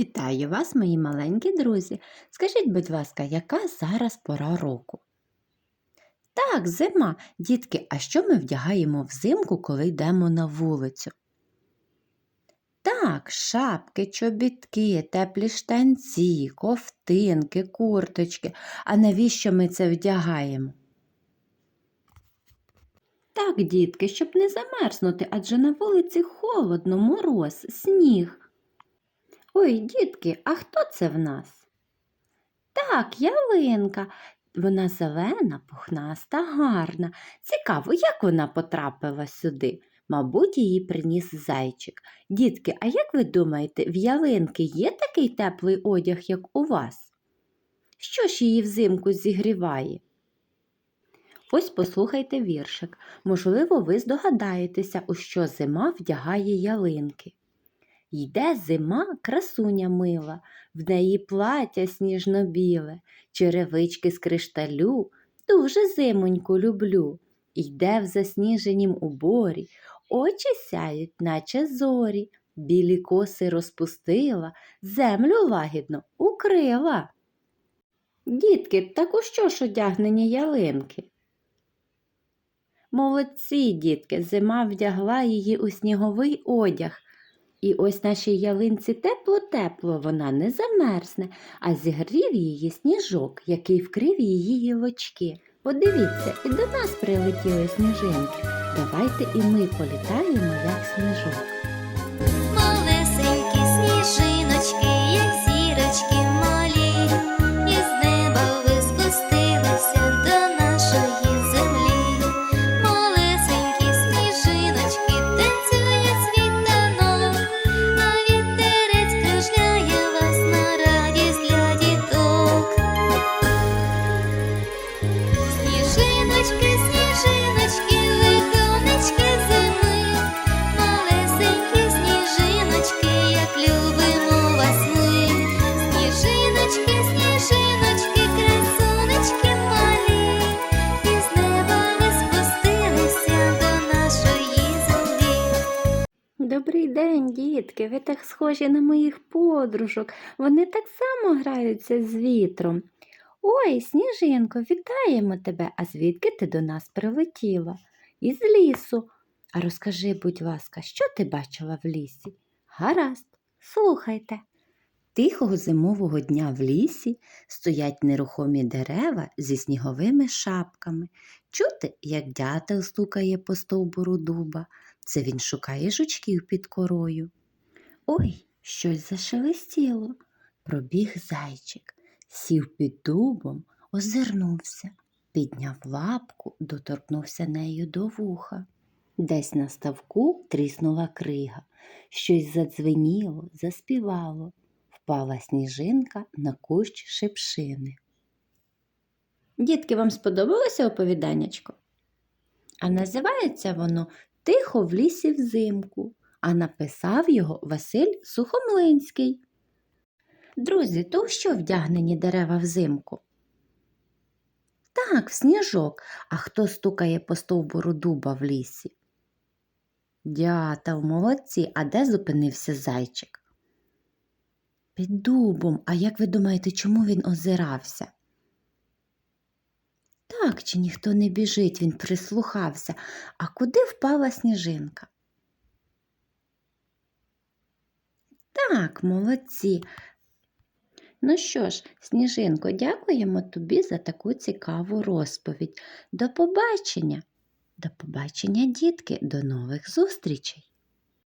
Вітаю вас, мої маленькі друзі. Скажіть, будь ласка, яка зараз пора року? Так, зима. Дітки, а що ми вдягаємо взимку, коли йдемо на вулицю? Так, шапки, чобітки, теплі штанці, ковтинки, курточки. А навіщо ми це вдягаємо? Так, дітки, щоб не замерзнути, адже на вулиці холодно, мороз, сніг. Ой, дітки, а хто це в нас? Так, ялинка. Вона зелена, пухнаста, гарна. Цікаво, як вона потрапила сюди? Мабуть, її приніс зайчик. Дітки, а як ви думаєте, в ялинки є такий теплий одяг, як у вас? Що ж її взимку зігріває? Ось послухайте віршик. Можливо, ви здогадаєтеся, у що зима вдягає ялинки. Йде зима, красуня мила, в неї плаття сніжно-біле, черевички з кришталю, дуже зимоньку люблю. Йде в засніженім уборі, очі сяють, наче зорі, білі коси розпустила, землю лагідно укрила. Дітки, так у що ж одягнені ялинки? Молодці, дітки, зима вдягла її у сніговий одяг. І ось нашій ялинці тепло-тепло, вона не замерзне, а зігрів її сніжок, який вкрив її гілочки. Подивіться, і до нас прилетіли сніжинки. Давайте і ми політаємо, як сніжок. Добрий день, дітки! Ви так схожі на моїх подружок. Вони так само граються з вітром. Ой, сніжинко, вітаємо тебе! А звідки ти до нас прилетіла? Із лісу. А розкажи, будь ласка, що ти бачила в лісі? Гаразд, слухайте. Тихого зимового дня в лісі стоять нерухомі дерева зі сніговими шапками. Чути, як дятел стукає по стовбуру дуба. Це він шукає жучків під корою. Ой, щось зашелестіло. Пробіг зайчик, сів під дубом, озирнувся, підняв лапку, доторкнувся нею до вуха. Десь на ставку тріснула крига, щось задзвеніло, заспівало, впала сніжинка на кущ шипшини. Дітки, вам сподобалося оповіданнячко? А називається воно Тихо в лісі взимку, а написав його Василь Сухомлинський. Друзі, то що вдягнені дерева взимку? Так, в сніжок. А хто стукає по стовбуру дуба в лісі? Дятел, молодці, а де зупинився зайчик? Під дубом. А як ви думаєте, чому він озирався? Так, чи ніхто не біжить, він прислухався. А куди впала сніжинка? Так, молодці. Ну що ж, Сніжинко, дякуємо тобі за таку цікаву розповідь. До побачення. До побачення, дітки, до нових зустрічей.